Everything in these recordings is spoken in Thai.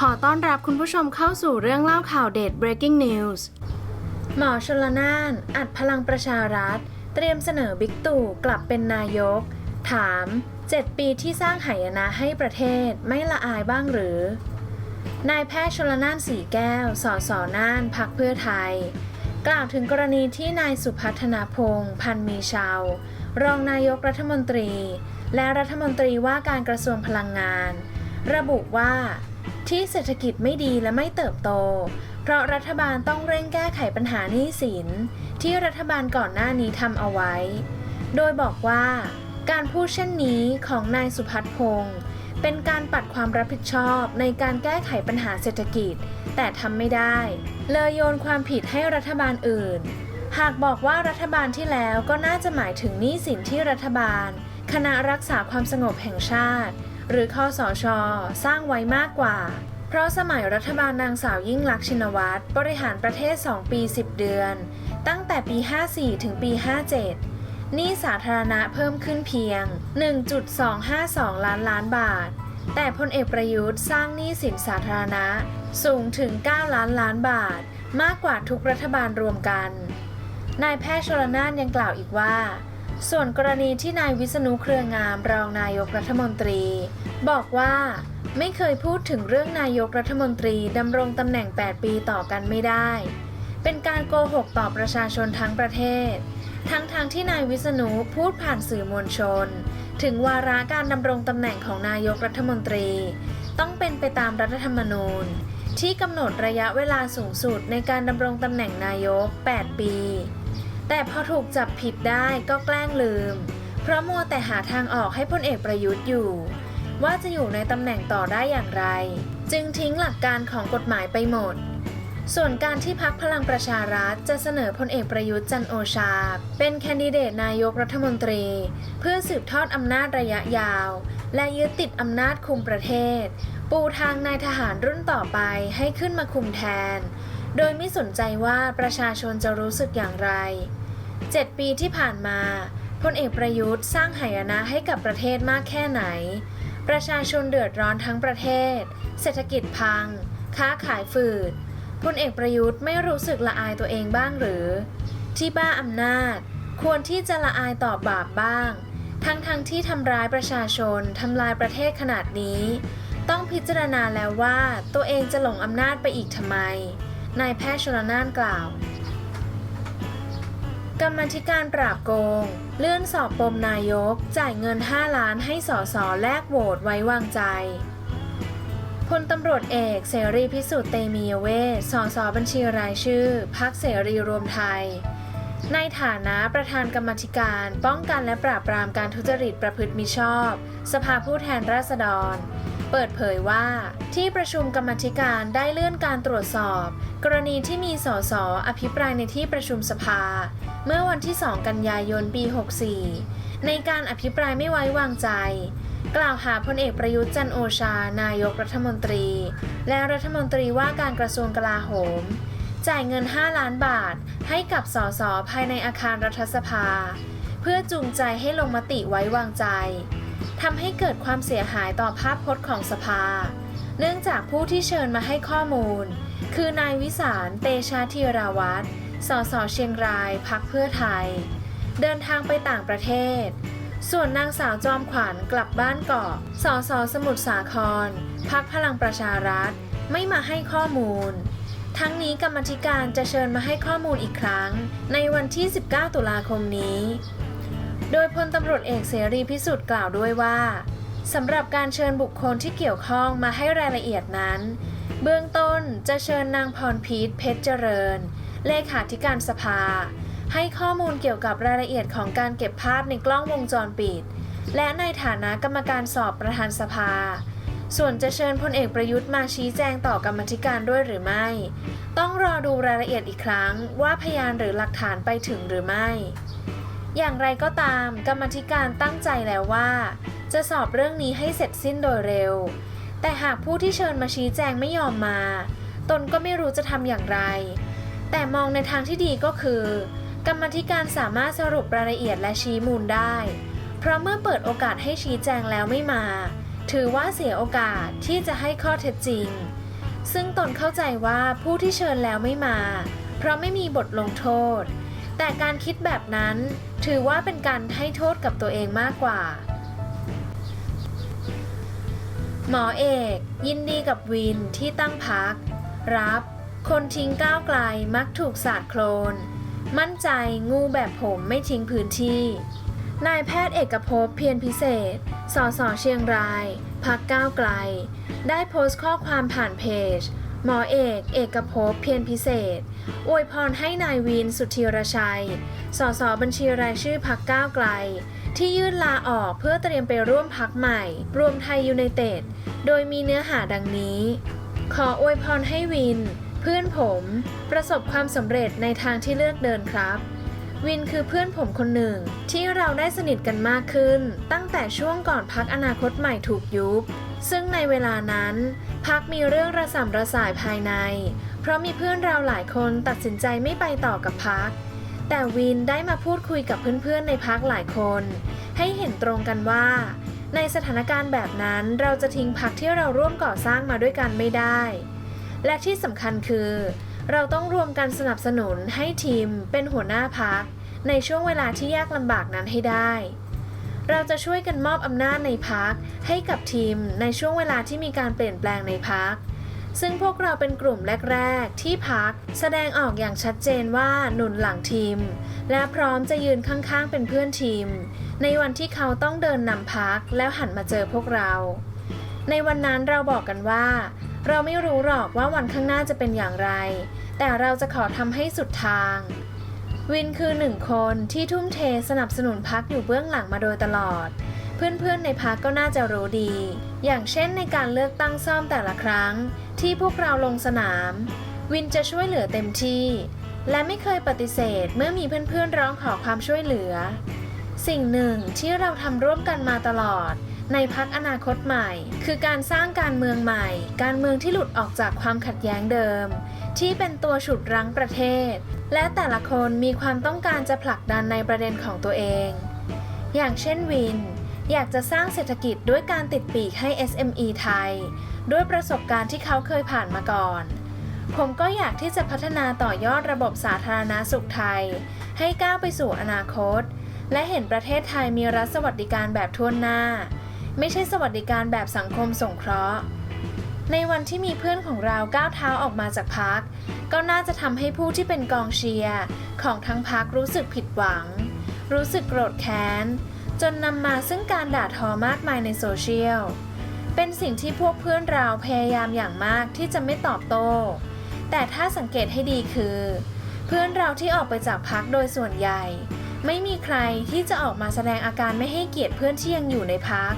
ขอต้อนรับคุณผู้ชมเข้าสู่เรื่องเล่าข่าวเด็ด breaking news หมอชลนาน อัดพลังประชารัฐ เตรียมเสนอบิ๊กตู่กลับเป็นนายก ถาม 7 ปีที่สร้างหายนะให้ประเทศไม่ละอายบ้างหรือ นายแพทย์ชลนานสีแก้ว สสน่านพักเพื่อไทย กล่าวถึงกรณีที่นายสุพัฒนาพงษ์พันมีชาว รองนายกรัฐมนตรี และรัฐมนตรีว่าการกระทรวงพลังงาน ระบุว่า ที่เศรษฐกิจไม่ดีและไม่เติบโต เพราะรัฐบาลต้องเร่งแก้ไขปัญหาหนี้สิน ที่รัฐบาลก่อนหน้านี้ทำเอาไว้ โดยบอกว่า การพูดเช่นนี้ของนายสุพัฒน์พงศ์เป็นการปัดความรับผิดชอบในการแก้ไขปัญหาเศรษฐกิจ แต่ทำไม่ได้ เลยโยนความผิดให้รัฐบาลอื่น หากบอกว่ารัฐบาลที่แล้วก็น่าจะหมายถึงหนี้สินที่รัฐบาล คณะรักษาความสงบแห่งชาติ หรือคอสอชอสร้างไว้มากกว่า เพราะสมัยรัฐบาลนางสาวยิ่งลักษณ์ชินวัตรบริหารประเทศ 2 ปี 10 เดือน ตั้งแต่ปี 54 ถึงปี 57หนี้สาธารณะเพิ่มขึ้นเพียง 1.252 ล้านล้านบาท แต่พลเอกประยุทธ์สร้างหนี้สินสาธารณะสูงถึง 9 ล้านล้านบาท มากกว่าทุกรัฐบาลรวมกันนายแพทย์ชลนานยังกล่าวอีกว่า ส่วนกรณีที่นายวิษณุเครืองามรองนายกรัฐมนตรี บอกว่าไม่เคยพูดถึงเรื่องนายกรัฐมนตรีดำรงตำแหน่ง 8 ปีต่อกันไม่ได้ เป็นการโกหกต่อประชาชนทั้งประเทศ ทั้งทางที่นายวิษณุพูดผ่านสื่อมวลชน ถึงวาระการดำรงตำแหน่งของนายกรัฐมนตรี ต้องเป็นไปตามรัฐธรรมนูญ ที่กำหนดระยะเวลาสูงสุดในการดำรงตำแหน่งนายก 8 ปี แต่พอถูกจับผิดได้ก็แกล้งลืม เพราะมัวแต่หาทางออกให้พลเอกประยุทธ์อยู่ ว่าจะอยู่ในตำแหน่งต่อได้อย่างไร จึงทิ้งหลักการของกฎหมายไปหมด ส่วนการที่พักพลังประชารัฐจะเสนอพลเอกประยุทธ์จันโอชา เป็นแคนดิเดตนายกรัฐมนตรี เพื่อสืบทอดอำนาจระยะยาว และยึดติดอำนาจคุมประเทศ ปูทางนายทหารรุ่นต่อไปให้ขึ้นมาคุมแทนโดยไม่สนใจว่าประชาชนจะรู้สึกอย่างไร 7 ปีที่ผ่านมาพลเอกประยุทธ์สร้างหายนะให้กับประเทศมากแค่ไหน ประชาชนเดือดร้อนทั้งประเทศ เศรษฐกิจพัง ค้าขายฝืดพลเอกประยุทธ์ไม่รู้สึกละอายตัวเองบ้างหรือ ที่บ้าอำนาจ ควรที่จะละอายต่อบาปบ้าง ทั้งๆทที่ทำร้ายประชาชนทำลายประเทศขนาดนี้ ต้องพิจารณาแล้วว่าตัวเองจะหลงอำนาจไปอีกทำไมนายแพทย์ชลนานกล่าว กรรมธิการปราบโกง เลื่อนสอบปมนายก จ่ายเงิน 5 ล้านให้สอสอแลกโหวตไว้วางใจพลตำรวจเอกเสรีพิสุทธิ์เตมียเวทสสบัญชีรายชื่อ พักเสรีรวมไทย ในฐานะประธานกรรมธิการ ป้องกันและปราบปรามการทุจริตประพฤติมิชอบ สภาผู้แทนราษฎร เปิดเผยว่า ที่ประชุมกรรมธิการได้เลื่อนการตรวจสอบ กรณีที่มีสสอภิปรายในที่ประชุมสภา เมื่อวันที่ 2 กันยายนปี 64 ในการอภิปรายไม่ไว้วางใจ กล่าวหาพลเอกประยุทธ์จันโอชา นายกรัฐมนตรี และรัฐมนตรีว่าการกระทรวงกลาโหม จ่ายเงิน 5 ล้านบาท ให้กับสสภายในอาคารรัฐสภา เพื่อจูงใจให้ลงมติไว้วางใจ ทำให้เกิดความเสียหายต่อภาพพจน์ของสภา เนื่องจากผู้ที่เชิญมาให้ข้อมูล คือนายวิสารเตชาธีราวัตรสสเชียงรายพักเพื่อไทย เดินทางไปต่างประเทศ ส่วนนางสาวจอมขวัญกลับบ้านเกาะสสสมุทรสาครพักพลังประชารัฐไม่มาให้ข้อมูล ทั้งนี้กรรมธิการจะเชิญมาให้ข้อมูลอีกครั้ง ในวันที่ 19 ตุลาคมนี้ โดยพลตำรวจเอกเสรีพิสุทธิ์กล่าวด้วยว่าสำหรับการเชิญบุคคลที่เกี่ยวข้องมาให้รายละเอียดนั้น เบื้องต้นจะเชิญนางพรพีทเพชรเจริญ เลขาธิการสภา ให้ข้อมูลเกี่ยวกับรายละเอียดของการเก็บภาพในกล้องวงจรปิด และในฐานะกรรมการสอบประธานสภา ส่วนจะเชิญพลเอกประยุทธ์มาชี้แจงต่อกรรมธิการด้วยหรือไม่ ต้องรอดูรายละเอียดอีกครั้งว่าพยานหรือหลักฐานไปถึงหรือไม่ อย่างไรก็ตาม กรรมธิการตั้งใจแล้วว่า จะสอบเรื่องนี้ให้เสร็จสิ้นโดยเร็ว แต่หากผู้ที่เชิญมาชี้แจงไม่ยอมมา ตนก็ไม่รู้จะทำอย่างไร แต่มองในทางที่ดีก็คือ กรรมธิการสามารถสรุปรายละเอียดและชี้มูลได้ เพราะเมื่อเปิดโอกาสให้ชี้แจงแล้วไม่มา ถือว่าเสียโอกาสที่จะให้ข้อเท็จจริง ซึ่งตนเข้าใจว่าผู้ที่เชิญแล้วไม่มา เพราะไม่มีบทลงโทษ แต่การคิดแบบนั้นถือว่าเป็นการให้โทษกับตัวเองมากกว่า หมอเอก ยินดีกับวินที่ตั้งพัก รับ คนทิ้งก้าวไกลมักถูกสาดโคลน มั่นใจงูแบบผมไม่ทิ้งพื้นที่ นายแพทย์เอกภพเพียรพิเศษ สสเชียงราย พักก้าวไกล ได้โพสต์ข้อความผ่านเพจ หมอเอก เอกภพเพียรพิเศษ อวยพรให้นายวินสุทธิรชัย สสบัญชีรายชื่อพักก้าวไกล ที่ยื่นลาออกเพื่อเตรียมไปร่วมพักใหม่ รวมไทยยูไนเต็ด โดยมีเนื้อหาดังนี้ ขออวยพรให้วิน เพื่อนผม ประสบความสำเร็จในทางที่เลือกเดินครับวินคือเพื่อนผมคนหนึ่ง ที่เราได้สนิทกันมากขึ้น ตั้งแต่ช่วงก่อนพักอนาคตใหม่ถูกยุบ ซึ่งในเวลานั้น พักมีเรื่องระสำระสายภายใน เพราะมีเพื่อนเราหลายคนตัดสินใจไม่ไปต่อกับพัก แต่วินได้มาพูดคุยกับเพื่อนๆในพักหลายคน ให้เห็นตรงกันว่า ในสถานการณ์แบบนั้นเราจะทิ้งพักที่เราร่วมก่อสร้างมาด้วยกันไม่ได้ และที่สำคัญคือ เราต้องรวมกันสนับสนุนให้ทีมเป็นหัวหน้าพักในช่วงเวลาที่ยากลำบากนั้นให้ได้ เราจะช่วยกันมอบอำนาจในพักให้กับทีมในช่วงเวลาที่มีการเปลี่ยนแปลงในพัก ซึ่งพวกเราเป็นกลุ่มแรก ๆ ที่พักแสดงออกอย่างชัดเจนว่าหนุนหลังทีม และพร้อมจะยืนข้างๆ เป็นเพื่อนทีม ในวันที่เขาต้องเดินนำพักแล้วหันมาเจอพวกเรา ในวันนั้นเราบอกกันว่า เราไม่รู้หรอกว่าวันข้างหน้าจะเป็นอย่างไร แต่เราจะขอทำให้สุดทาง วินคือหนึ่งคนที่ทุ่มเทสนับสนุนพักอยู่เบื้องหลังมาโดยตลอด เพื่อนๆในพักก็น่าจะรู้ดี อย่างเช่นในการเลือกตั้งซ่อมแต่ละครั้ง ที่พวกเราลงสนาม วินจะช่วยเหลือเต็มที่ และไม่เคยปฏิเสธเมื่อมีเพื่อนๆร้องขอความช่วยเหลือ สิ่งหนึ่งที่เราทำร่วมกันมาตลอดในพักอนาคตใหม่ คือการสร้างการเมืองใหม่ การเมืองที่หลุดออกจากความขัดแย้งเดิม ที่เป็นตัวฉุดรั้งประเทศ และแต่ละคนมีความต้องการจะผลักดันในประเด็นของตัวเอง อย่างเช่นวิน อยากจะสร้างเศรษฐกิจด้วยการติดปีกให้ SME ไทย ด้วยประสบการณ์ที่เขาเคยผ่านมาก่อน ผมก็อยากที่จะพัฒนาต่อยอดระบบสาธารณาสุขไทย ให้ก้าวไปสู่อนาคต และเห็นประเทศไทยมีรัฐสวัสดิการแบบทั่วหน้า ไม่ใช่สวัสดิการแบบสังคมสงเคราะห์ ในวันที่มีเพื่อนของเราก้าวเท้าออกมาจากพัก ก็น่าจะทำให้ผู้ที่เป็นกองเชียร์ของทั้งพักรู้สึกผิดหวัง รู้สึกโกรธแค้น จนนำมาซึ่งการด่าทอมากมายในโซเชียล เป็นสิ่งที่พวกเพื่อนเราพยายามอย่างมากที่จะไม่ตอบโต้ แต่ถ้าสังเกตให้ดีคือ เพื่อนเราที่ออกไปจากพักโดยส่วนใหญ่ ไม่มีใครที่จะออกมาแสดงอาการไม่ให้เกียรติเพื่อนที่ยังอยู่ในพัก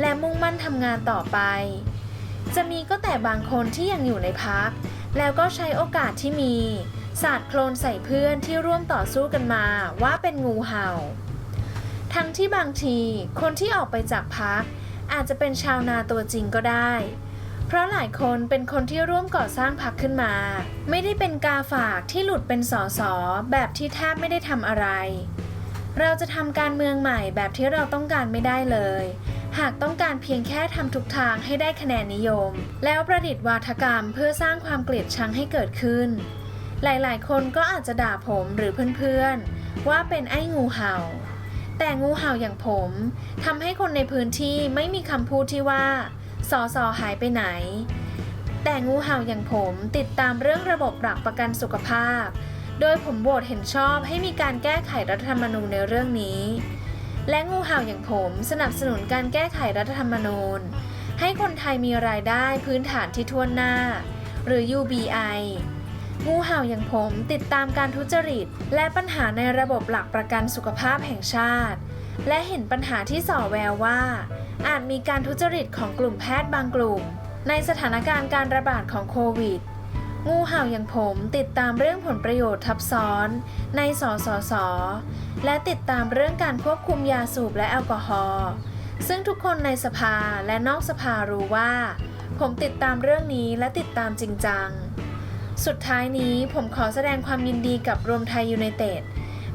และมุ่งมั่นทำงานต่อไป จะมีก็แต่บางคนที่ยังอยู่ในพัก แล้วก็ใช้โอกาสที่มี สาดโคลนใส่เพื่อนที่ร่วมต่อสู้กันมาว่าเป็นงูเห่า ทั้งที่บางทีคนที่ออกไปจากพัก อาจจะเป็นชาวนาตัวจริงก็ได้ เพราะหลายคนเป็นคนที่ร่วมก่อสร้างพักขึ้นมา ไม่ได้เป็นกาฝากที่หลุดเป็นสอสอแบบที่แทบไม่ได้ทำอะไร เราจะทำการเมืองใหม่แบบที่เราต้องการไม่ได้เลย หากต้องการเพียงแค่ทำทุกทางให้ได้คะแนนนิยม แล้วประดิษฐ์วาทกรรมเพื่อสร้างความเกลียดชังให้เกิดขึ้น หลายๆ คนก็อาจจะด่าผมหรือเพื่อนๆ ว่าเป็นไอ้งูเห่า แต่งูเห่าอย่างผมทำให้คนในพื้นที่ไม่มีคำพูดที่ว่าสอสอหายไปไหน แต่งูเห่าอย่างผมติดตามเรื่องระบบหลักประกันสุขภาพ โดยผมโหวตเห็นชอบให้มีการแก้ไขรัฐธรรมนูญในเรื่องนี้ และงูเห่าอย่างผมสนับสนุนการแก้ไขรัฐธรรมนูญ ให้คนไทยมีรายได้พื้นฐานที่ทั่วหน้า หรือ UBI งูเห่าอย่างผมติดตามการทุจริต และปัญหาในระบบหลักประกันสุขภาพแห่งชาติ และเห็นปัญหาที่ส่อแววว่า อาจมีการทุจริตของกลุ่มแพทย์บางกลุ่ม ในสถานการณ์การระบาดของโควิด งูเห่าอย่างผมติดตามเรื่องผลประโยชน์ทับซ้อน ในสสส และติดตามเรื่องการควบคุมยาสูบและแอลกอฮอล์ซึ่งทุกคนในสภาและนอกสภารู้ว่า ผมติดตามเรื่องนี้และติดตามจริงจัง สุดท้ายนี้ผมขอแสดงความยินดีกับรวมไทยยูไนเต็ด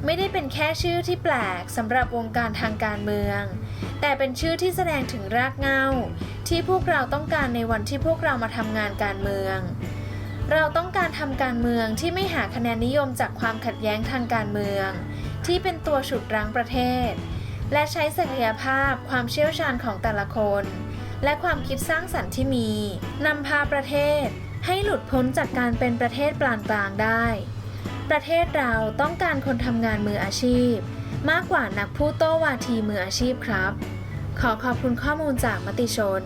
ไม่ได้เป็นแค่ชื่อที่แปลกสำหรับวงการทางการเมือง แต่เป็นชื่อที่แสดงถึงรากเหง้า ที่พวกเราต้องการในวันที่พวกเรามาทำงานการเมือง เราต้องการทำการเมืองที่ไม่หาคะแนนนิยมจากความขัดแย้งทางการเมือง ที่เป็นตัวฉุดรั้งประเทศ และใช้ศักยภาพความเชี่ยวชาญของแต่ละคน และความคิดสร้างสรรค์ที่มีนำพาประเทศ ให้หลุดพ้นจากการเป็นประเทศปลานกลางได้ ประเทศเราต้องการคนทำงานมืออาชีพ มากกว่านักพูดโต้วาทีมืออาชีพครับ ขอขอบคุณข้อมูลจากมติชน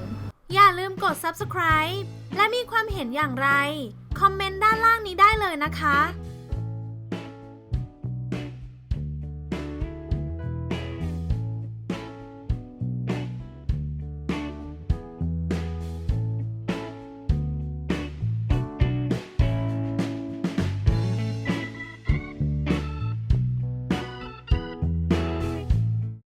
อย่าลืมกด subscribe และมีความเห็นอย่างไร คอมเมนต์ด้านล่างนี้ได้เลยนะคะ